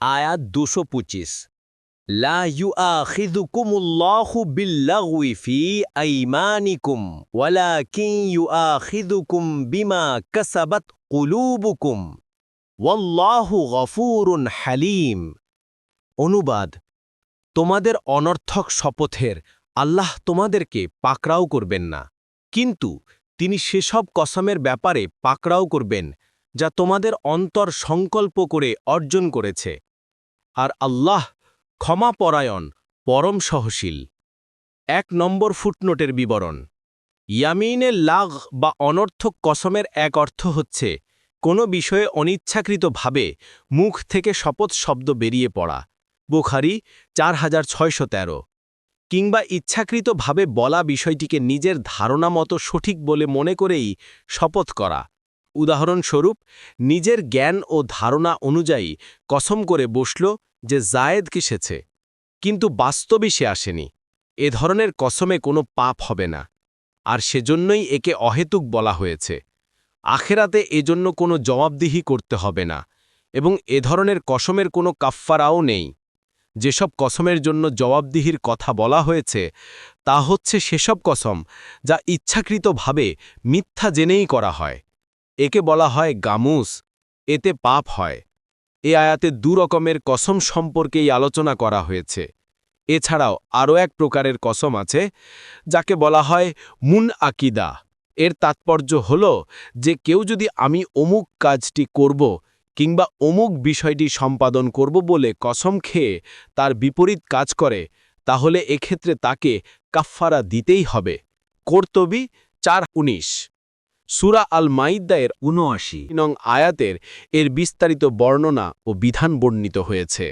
আয়াত দুশো পঁচিশ। লা বিমা কাসাবাত গফুরুন হালিম। অনুবাদ, তোমাদের অনর্থক শপথের আল্লাহ তোমাদেরকে পাকড়াও করবেন না, কিন্তু তিনি সেসব কসমের ব্যাপারে পাকড়াও করবেন, যা তোমাদের অন্তর সংকল্প করে অর্জন করেছে। আর আল্লাহ ক্ষমাপরায়ণ, পরম সহশীল। এক নম্বর ফুটনোটের বিবরণ। ইয়ামিনের লাগ বা অনর্থক কসমের এক অর্থ হচ্ছে, কোনো বিষয়ে অনিচ্ছাকৃতভাবে মুখ থেকে শপথ শব্দ বেরিয়ে পড়া। বুখারি, চার হাজার ছয়শো তেরো। কিংবা ইচ্ছাকৃতভাবে বলা বিষয়টিকে নিজের ধারণা মতো সঠিক বলে মনে করেই শপথ করা। উদাহরণস্বরূপ, নিজের জ্ঞান ও ধারণা অনুযায়ী কসম করে বসল যে জায়েদ কিসেছে, কিন্তু বাস্তবে সে আসেনি। এ ধরনের কসমে কোনো পাপ হবে না, আর সেজন্যই একে অহেতুক বলা হয়েছে। আখেরাতে এজন্য কোনো জবাবদিহি করতে হবে না, এবং এ ধরনের কসমের কোনো কাফফারাও নেই। যেসব কসমের জন্য জবাবদিহির কথা বলা হয়েছে, তা হচ্ছে সেসব কসম যা ইচ্ছাকৃতভাবে মিথ্যা জেনেই করা হয়। একে বলা হয় গামুস। এতে পাপ হয়। এ আয়াতে দু রকমের কসম সম্পর্কেই আলোচনা করা হয়েছে। এছাড়াও আরও এক প্রকারের কসম আছে, যাকে বলা হয় মুন আকিদা। এর তাৎপর্য হল যে কেউ যদি আমি অমুক কাজটি করব কিংবা অমুক বিষয়টি সম্পাদন করব বলে কসম খেয়ে তার বিপরীত কাজ করে, তাহলে এক্ষেত্রে তাকে কাফফারা দিতেই হবে। কর্তবী চার উনিশ। সুরা আল মাইদ্দায়ের উনআশি নং আয়াতের এর বিস্তারিত বর্ণনা ও বিধান বর্ণিত হয়েছে।